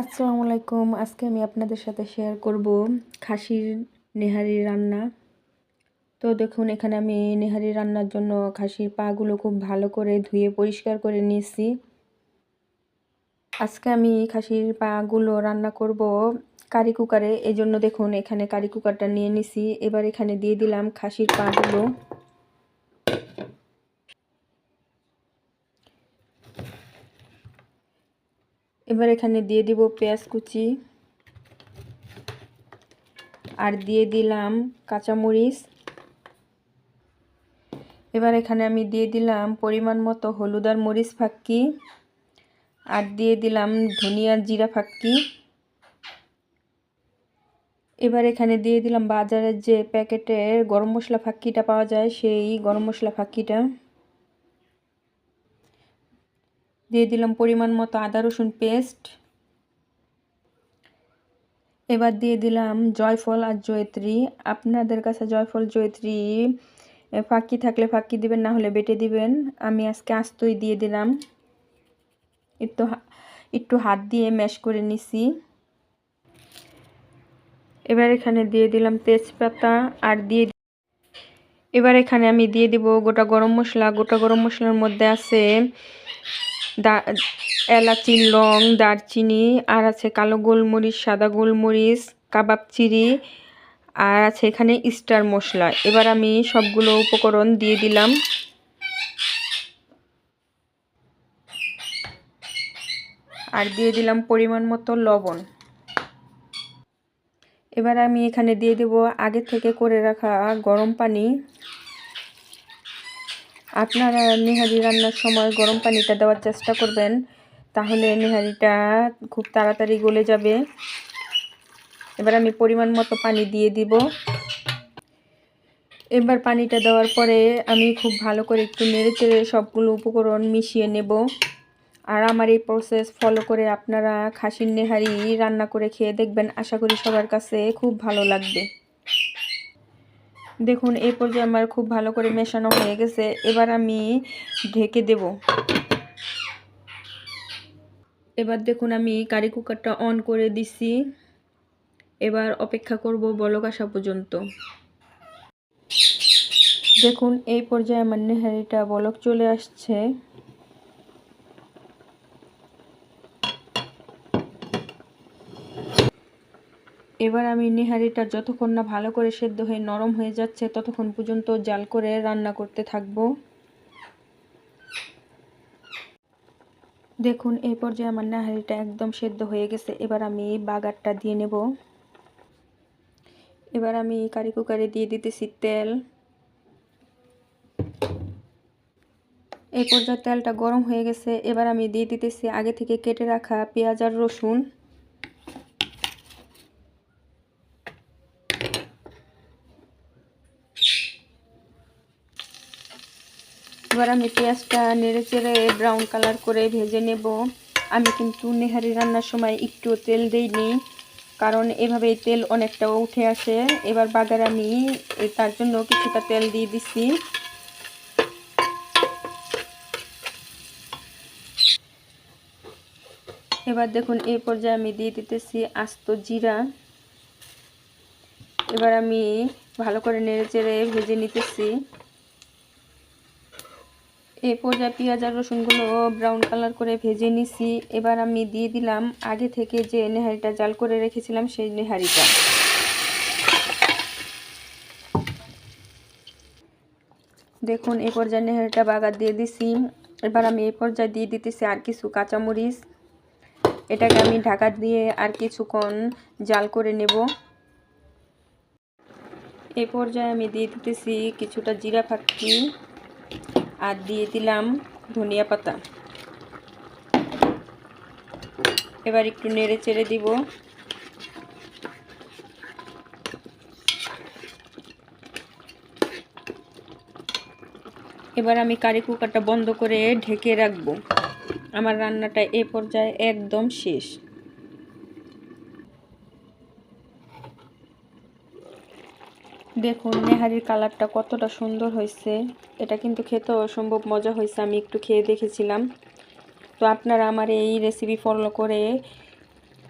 আসসালামু আলাইকুম। আজকে আমি আপনাদের সাথে শেয়ার করব খাসির নেহারি রান্না। তো দেখুন, এখানে আমি নেহারি রান্নার জন্য খাসির পাগুলো খুব ভালো করে ধুয়ে পরিষ্কার করে নিয়েছি। আজকে আমি খাসির পাগুলো রান্না করব কারি কুকারে এই জন্য দেখুন, এখানে কারি কুকারটা নিয়ে নিছি। এবার এখানে দিয়ে দিলাম খাসির পাগুলো। এবার এখানে দিয়ে দিব পেঁয়াজ কুচি। আর দিয়ে দিলাম কাঁচামরিচ। এবার এখানে আমি দিয়ে দিলাম পরিমাণ মতো হলুদ আর মরিচ ফাক্কি আর দিয়ে দিলাম ধনিয়া জিরা ফাক্কি এবার এখানে দিয়ে দিলাম বাজারের যে প্যাকেটের গরম মশলা ফাক্কিটা পাওয়া যায়, সেই গরম মশলা ফাক্কিটা দিয়ে দিলাম পরিমাণ মতো আদা, রসুন পেস্ট এবার দিয়ে দিলাম জয়ফল আর জয়ত্রী। আপনাদের কাছে জয়ফল, জয়ত্রী ফাঁকি থাকলে ফাঁকি দিবেন, না হলে বেটে দিবেন। আমি আজকে আস্তই দিয়ে দিলাম। একটু একটু হাত দিয়ে ম্যাশ করে নিছি। এবার এখানে দিয়ে দিলাম তেজপাতা আর দিয়ে এবার এখানে আমি দিয়ে দিব গোটা গরম মশলা। গোটা গরম মশলার মধ্যে আছে দা এলাচি লং দারচিনি, আর আছে কালো গোলমরিচ, সাদা গোলমরিচ, কাবাব চিরি আর আছে এখানে স্টার মশলা। এবার আমি সবগুলো উপকরণ দিয়ে দিলাম। আর দিয়ে দিলাম পরিমাণ মতো লবণ। এবার আমি এখানে দিয়ে দেব আগে থেকে করে রাখা গরম পানি। আপনারা নেহারি রান্নার সময় গরম পানিটা দেওয়ার চেষ্টা করবেন, তাহলে নেহারিটা খুব তাড়াতাড়ি গলে যাবে। এবার আমি পরিমাণ মতো পানি দিয়ে দিব। এবার পানিটা দেওয়ার পরে আমি খুব ভালো করে একটু নেড়ে চেড়ে সবগুলো উপকরণ মিশিয়ে নেব। আর আমার এই প্রসেস ফলো করে আপনারা খাসির নেহারি রান্না করে খেয়ে দেখবেন। আশা করি সবার কাছে খুব ভালো লাগবে। দেখুন, এই পর্যায়ে আমার খুব ভালো করে মেশানো হয়ে গেছে। এবার আমি ঢেকে দেব। এবার দেখুন, আমি কারি কুকারটা অন করে দিছি। এবার অপেক্ষা করব বলক আসা পর্যন্ত। দেখুন, এই পর্যায়ে আমার নেহারিটা বলক চলে আসছে। এবার আমি নিহারিটা যতক্ষণ না ভালো করে সেদ্ধ হয়ে নরম হয়ে যাচ্ছে, ততক্ষণ পর্যন্ত জাল করে রান্না করতে থাকব। দেখুন, এই পর্যায়ে আমার নাহারিটা একদম সেদ্ধ হয়ে গেছে। এবার আমি বাগারটা দিয়ে নেব। এবার আমি কারি কুকারে দিয়ে দিতেছি তেল। এই পর্যায়ে তেলটা গরম হয়ে গেছে। এবার আমি দিয়ে দিতেছি আগে থেকে কেটে রাখা পেঁয়াজ আর রসুন। এবার আমি পেঁয়াজটা নেড়ে চেড়ে ব্রাউন কালার করে ভেজে নেব। আমি কিন্তু নেহারি রান্নার সময় একটু তেল দিইনি, কারণ এভাবে তেল অনেকটা উঠে আসে। এবার বাগার আমি তার জন্য কিছুটা তেল দিয়ে দিছি। এবার দেখুন এই পর্যায়ে আমি দিয়ে দিতেছি আস্ত জিরা। এবার আমি ভালো করে নেড়ে চেড়ে ভেজে নিতেছি। এই পর্যায়ে পেঁয়াজ আর রসুনগুলো ব্রাউন কালার করে ভেজে নিছি। এবার আমি দিয়ে দিলাম আগে থেকে যে নেহারিটা জাল করে রেখেছিলাম সেই নেহারিটা। দেখুন এই পর্যায়ে নেহারিটা বাগার দিয়ে দিছি। এবার আমি এই পর্যায়ে দিয়ে দিতেছি আর কিছু কাঁচামরিচ। এটাকে আমি ঢাকা দিয়ে আর কিছুক্ষণ জাল করে নেব। এই পর্যায়ে আমি দিয়ে দিতেছি কিছুটা জিরা ফাঁকি আর দিয়ে দিলাম ধনিয়া পাতা। এবার একটু নেড়ে চেড়ে দিব। এবার আমি কারি কুকারটা বন্ধ করে ঢেকে রাখব। আমার রান্নাটা এ পর্যায়ে একদম শেষ। দেখুন, নেহারির কালারটা কতটা সুন্দর হয়েছে। এটা কিন্তু খেতে অসম্ভব মজা হয়েছে, আমি একটু খেয়ে দেখেছিলাম। তো আপনারা আমার এই রেসিপি ফলো করে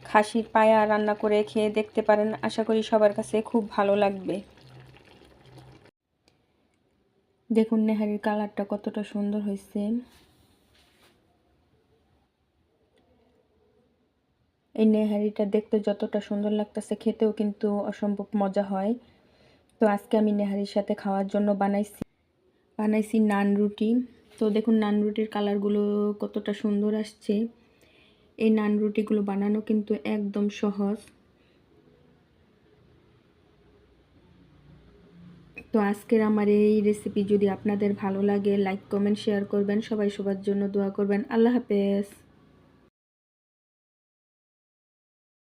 খাসির পায়া রান্না করে খেয়ে দেখতে পারেন। আশা করি সবার কাছে খুব ভালো লাগবে। দেখুন, নেহারির কালারটা কতটা সুন্দর হয়েছে। এই নেহারিটা দেখতে যতটা সুন্দর লাগতেছে, খেতেও কিন্তু অসম্ভব মজা হয়। তো আজকে আমি নেহারির সাথে খাওয়ার জন্য বানাইছি বানাইছি নান রুটি। তো দেখুন নান রুটির কালারগুলো কতটা সুন্দর আসছে। এই নান রুটিগুলো বানানো কিন্তু একদম সহজ। তো আজকের আমার এই রেসিপি যদি আপনাদের ভালো লাগে লাইক কমেন্ট শেয়ার করবেন। সবাই সবার জন্য দোয়া করবেন। আল্লাহ হাফেজ।